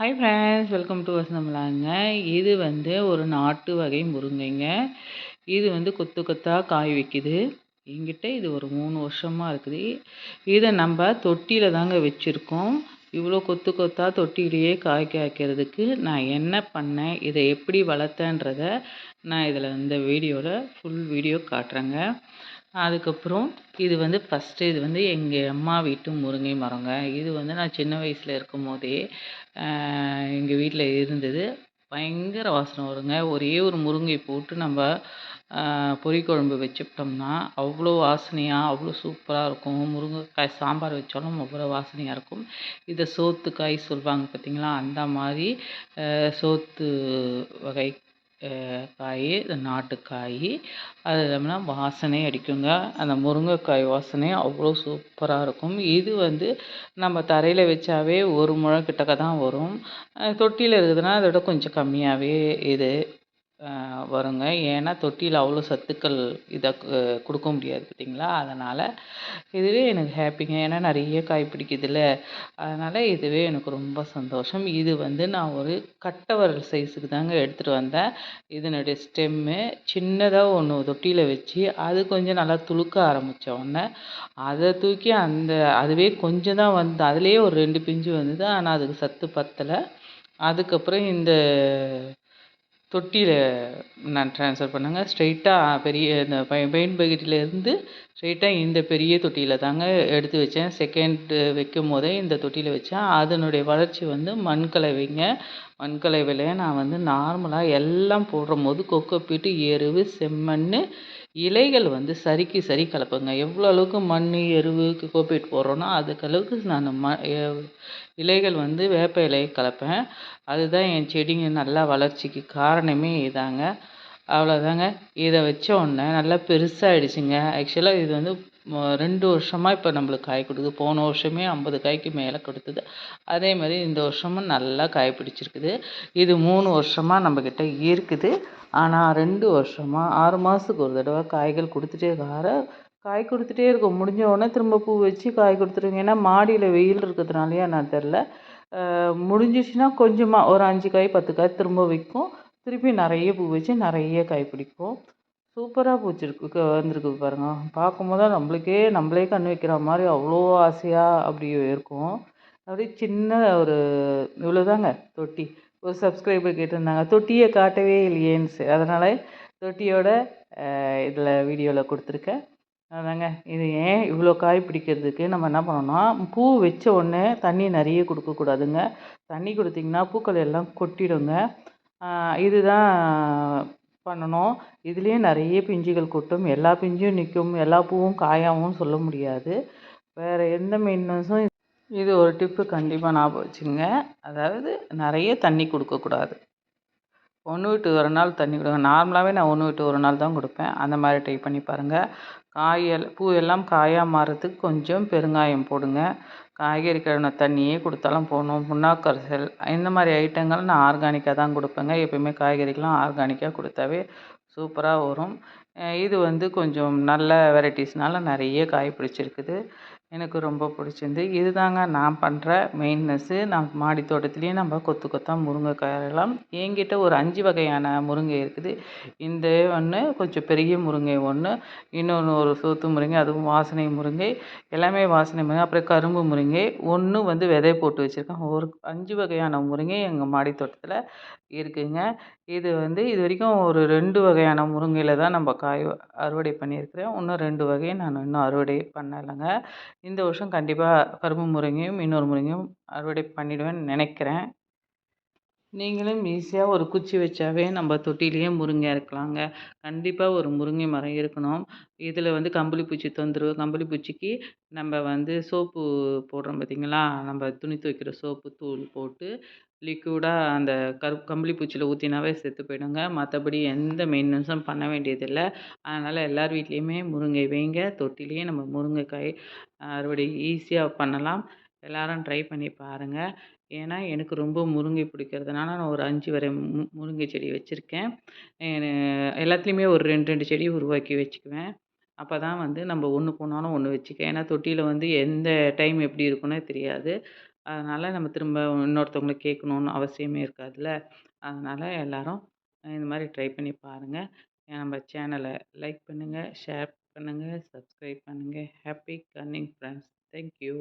Hi friends welcome to வசனம்லாங்க இது வந்து ஒரு நாட்டு வகை முருங்கைங்க. இது வந்து கொத்து கொத்தாக காய் வைக்குது. எங்கிட்ட இது ஒரு மூணு வருஷமாக இருக்குது. இதை நம்ம தொட்டியில் தாங்க வச்சுருக்கோம். இவ்வளோ கொத்து கொத்தாக தொட்டிலேயே காய் காய்க்கிறதுக்கு நான் என்ன பண்ணேன் இதை எப்படி வளர்த்தேன்றத நான் இதில் இந்த வீடியோவில் ஃபுல் வீடியோ காட்டுறேங்க. அதுக்கப்புறம் இது வந்து ஃபஸ்ட்டு இது வந்து எங்கள் அம்மா வீட்டு முருங்கை மரங்க. இது வந்து நான் சின்ன வயசில் இருக்கும் போதே எங்கள் வீட்டில் இருந்தது. பயங்கர வாசனை வருங்க. ஒரே ஒரு முருங்கை போட்டு நம்ம பொரிக்குழம்பு வச்சுக்கிட்டோம்னா அவ்வளோ வாசனையாக அவ்வளோ சூப்பராக இருக்கும். முருங்கைக்காய் சாம்பார் வச்சாலும் அவ்வளோ வாசனையாக இருக்கும். இதை சோத்துக்காய் சொல்லுவாங்க பார்த்தீங்களா அந்த மாதிரி சோத்து வகை காய் இது நாட்டுக்காய் அது இல்லாமல் வாசனை அடிக்குங்க. அந்த முருங்கைக்காய் வாசனை அவ்வளோ சூப்பராக இருக்கும். இது வந்து நம்ம தரையில் வச்சாவே ஒரு முழம் கிட்டக்க தான் வரும். தொட்டியில் இருக்குதுன்னா அதை விட கொஞ்சம் கம்மியாகவே இது வருங்க. ஏன்னா தொட்டியில் அவ்வளோ சத்துக்கள் இதை கொடுக்க முடியாது பார்த்தீங்களா அதனால் இதுவே எனக்கு ஹாப்பிங்க ஏன்னா நிறைய காய் பிடிக்குதுல்ல. அதனால் இதுவே எனக்கு ரொம்ப சந்தோஷம். இது வந்து நான் ஒரு கட்டவரல் சைஸுக்கு தாங்க எடுத்துகிட்டு வந்தேன். இதனுடைய ஸ்டெம்மு சின்னதாக ஒன்று தொட்டியில் வச்சு அது கொஞ்சம் நல்லா துளுக்க ஆரம்பித்த உடனே அதை தூக்கி அந்த அதுவே கொஞ்சம் தான் வந்து அதுலேயே ஒரு ரெண்டு பிஞ்சு வந்தது. ஆனால் அதுக்கு சத்து பத்தலை. அதுக்கப்புறம் இந்த தொட்டியில் நான் ட்ரான்ஸ்ஃபர் பண்ணேங்க. ஸ்ட்ரெயிட்டாக பெரிய இந்த பெயிண்ட் பக்கெட்டிலேருந்து ஸ்ட்ரெயிட்டாக இந்த பெரிய தொட்டியில் தாங்க எடுத்து வச்சேன். செகண்ட் வைக்கும் போதே இந்த தொட்டியில் வச்சேன். அதனுடைய வளர்ச்சி வந்து மண்கலவைங்க. மண்கலவையில் நான் வந்து நார்மலாக எல்லாம் போடுற போது கொக்கோ பீட்டு எருவு செம்மண் இலைகள் வந்து சரிக்கு சரி கலப்பேங்க. எவ்வளோ அளவுக்கு மண் எருவு கோப்பிட்டு போடுறோன்னா அதுக்கு அளவுக்கு நான் ம இலைகள் வந்து வேப்ப இலையை கலப்பேன். அதுதான் என் செடிங்க நல்லா வளர்ச்சிக்கு காரணமே இதாங்க. அவ்வளோதாங்க இதை வச்ச உடனே நல்லா பெருசாகிடுச்சிங்க ஆக்சுவலாக இது வந்து ரெண்டு வருஷமாக இப்போ நம்மளுக்கு காய் கொடுக்குது. போன வருஷமே ஐம்பது காய்க்கு மேலே கொடுத்தது. அதே மாதிரி இந்த வருஷமும் நல்லா காய் பிடிச்சிருக்குது. இது மூணு வருஷமாக நம்மக்கிட்ட இருக்குது. ஆனால் ரெண்டு வருஷமாக ஆறு மாதத்துக்கு ஒரு தடவை காய்கள் கொடுத்துட்டே வர காய் கொடுத்துட்டே இருக்கும். முடிஞ்ச உடனே திரும்ப பூ வச்சு காய் கொடுத்துருங்க. ஏன்னா மாடியில் வெயில் இருக்கிறதுனாலயே நான் தெரில முடிஞ்சிச்சுன்னா கொஞ்சமாக ஒரு அஞ்சு காய் பத்து காய் திரும்ப வைக்கும் திருப்பி நிறைய பூ வச்சு நிறைய காய் பிடிக்கும் சூப்பராக பூச்சிருக்கு வந்திருக்கு பாருங்கள் பார்க்கும்போது நம்மளுக்கே நம்மளே கண் வைக்கிற மாதிரி அவ்வளோ ஆசையாக அப்படி இருக்கும். அப்படியே சின்ன ஒரு இவ்வளோதாங்க தொட்டி. ஒரு சப்ஸ்கிரைபர் கேட்டிருந்தாங்க தொட்டியை காட்டவே இல்லையேன்னு அதனால் தொட்டியோட இதில் வீடியோவில் கொடுத்துருக்கேன். அதாங்க இது ஏன் இவ்வளோ காய் பிடிக்கிறதுக்கு நம்ம என்ன பண்ணோன்னா பூ வச்ச உடனே தண்ணி நிறைய கொடுக்கக்கூடாதுங்க. தண்ணி கொடுத்திங்கன்னா பூக்கள் எல்லாம் கொட்டிடுங்க. இதுதான் பண்ணணும். இதுலேயும் நிறைய பிஞ்சுகள் கொட்டும். எல்லா பிஞ்சும் நிற்கும் எல்லா பூவும் காயாகவும் சொல்ல முடியாது. வேறு எந்த மெயின்டெனன்ஸும் இது ஒரு டிப்பு கண்டிப்பாக ஞாபகம் வச்சுங்க அதாவது நிறைய தண்ணி கொடுக்கக்கூடாது ஒன்று விட்டு ஒரு நாள் தண்ணி கொடுங்க. நார்மலாகவே நான் ஒன்று விட்டு ஒரு நாள் தான் கொடுப்பேன். அந்த மாதிரி ட்ரை பண்ணி பாருங்கள் காயல் பூ எல்லாம் காயாக மாறுறதுக்கு கொஞ்சம் பெருங்காயம் போடுங்க. காய்கறி கழுவின தண்ணியே கொடுத்தாலும் போகணும் புண்ணாக்கரைசல் இந்த மாதிரி ஐட்டங்கள் நான் ஆர்கானிக்காக தான் கொடுப்பேங்க. எப்பயுமே காய்கறிக்கெலாம் ஆர்கானிக்காக கொடுத்தாவே சூப்பராக வரும். இது வந்து கொஞ்சம் நல்ல வெரைட்டிஸ்னால் நிறைய காய் பிடிச்சிருக்குது. எனக்கு ரொம்ப பிடிச்சிருந்து இது தாங்க நான் பண்ணுற மெயின்னஸ்ஸு நான் மாடி தோட்டத்துலேயே நம்ம கொத்து கொத்தாக முருங்கைக்காயெல்லாம் என்கிட்ட ஒரு அஞ்சு வகையான முருங்கை இருக்குது. இந்த ஒன்று கொஞ்சம் பெரிய முருங்கை ஒன்று இன்னொன்று ஒரு சோத்து முருங்கை அதுவும் வாசனை முருங்கை. எல்லாமே வாசனை முருங்கை. அப்புறம் கரும்பு முருங்கை. ஒன்று வந்து விதை போட்டு வச்சுருக்கேன். ஒரு அஞ்சு வகையான முருங்கை எங்கள் மாடி தோட்டத்தில் இருக்குதுங்க இது வந்து இது வரைக்கும் ஒரு ரெண்டு வகையான முருங்கையில் தான் நம்ம காய் அறுவடை பண்ணியிருக்கிறேன். இன்னும் ரெண்டு வகையை நான் இன்னும் அறுவடை பண்ணலைங்க. இந்த வருஷம் கண்டிப்பாக கரும்பு முருங்கையும் இன்னொரு முருங்கையும் அறுவடை பண்ணிவிடுவேன்னு நினைக்கிறேன். நீங்களும் ஈஸியாக ஒரு குச்சி வச்சாவே நம்ம தொட்டிலேயே முருங்கை இருக்கலாங்க கண்டிப்பாக ஒரு முருங்கை மரம் இருக்கணும். இதில் வந்து கம்பளி பூச்சி தொந்தரவு கம்பளி பூச்சிக்கு நம்ம வந்து சோப்பு போடுறோம் பார்த்திங்களா நம்ம துணி துவைக்கிற சோப்பு தூள் போட்டு லிக்விடாக அந்த கரு கம்பளி பூச்சியில் ஊற்றினாவே செத்து போயிடுங்க. மற்றபடி எந்த மெயின்டெனன்ஸும் பண்ண வேண்டியதில்லை. அதனால் எல்லார் வீட்லேயுமே முருங்கை வைங்க. தொட்டிலேயே நம்ம முருங்கைக்காய் அறுவடை ஈஸியாக பண்ணலாம். எல்லோரும் ட்ரை பண்ணி பாருங்கள் ஏன்னா எனக்கு ரொம்ப முருங்கை பிடிக்கிறதுனால நான் ஒரு அஞ்சு வரை மு முருங்கை செடி வச்சுருக்கேன். எல்லாத்துலேயுமே ஒரு ரெண்டு ரெண்டு செடி உருவாக்கி வச்சுக்குவேன். அப்போ தான் வந்து நம்ம ஒன்று போனாலும் ஒன்று வச்சுக்க ஏன்னா தொட்டியில் வந்து எந்த டைம் எப்படி இருக்குன்னே தெரியாது. அதனால் நம்ம திரும்ப இன்னொருத்தவங்கள கேட்கணுன்னு அவசியமே இருக்காதுல்ல. அதனால் எல்லோரும் இந்த மாதிரி ட்ரை பண்ணி பாருங்கள் நம்ம சேனலை லைக் பண்ணுங்கள் ஷேர் பண்ணுங்கள் சப்ஸ்கிரைப் பண்ணுங்கள் ஹாப்பி கன்னிங் ஃப்ரெண்ட்ஸ் தேங்க்யூ